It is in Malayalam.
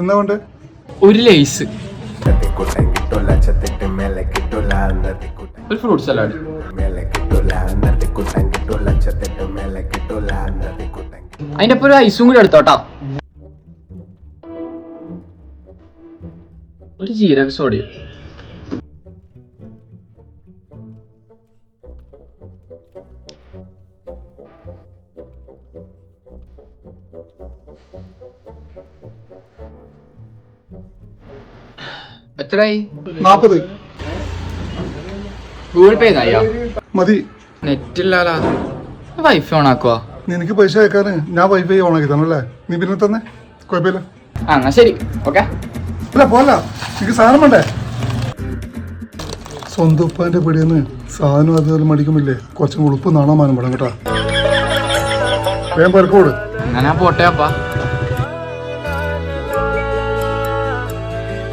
എന്നാ വേണ്ടേ ഒരു ലേസ്. ഒരു ഫ്രൂട്ട് സലാഡ്. അതിന്റെ ഒപ്പം ഒരു ഐസും കൂടി എടുത്തോട്ടാ ഒരു ജീരക സോഡിയം. എത്രയായി? നാപ്പത്. ഗൂഗിൾ പേ അയ്യോ മതി. നെറ്റ് ഇല്ലാലാ വൈഫൈ ഓൺ ആക്കുവാ? നിനക്ക് പൈസ അയക്കാന്. ഞാൻ വൈഫൈ ഓണാക്കി തന്നല്ലേ നീ പിന്നെ തന്നെ. കുഴപ്പമില്ല. ആ എന്നാ ശരി. ഓക്കെ. അല്ല പോല എനിക്ക് സാധനം വേണ്ടേ? സ്വന്തം ഉപ്പാന്റെ പിടിയെന്ന് സാധനം അതുപോലെ മടിക്കുമില്ലേ കുറച്ചും ഉളുപ്പ് നാണോ മാനം വേണം കേട്ടാ. വേഗം പെരക്കോട് അങ്ങനെ പോട്ടെ അപ്പാ.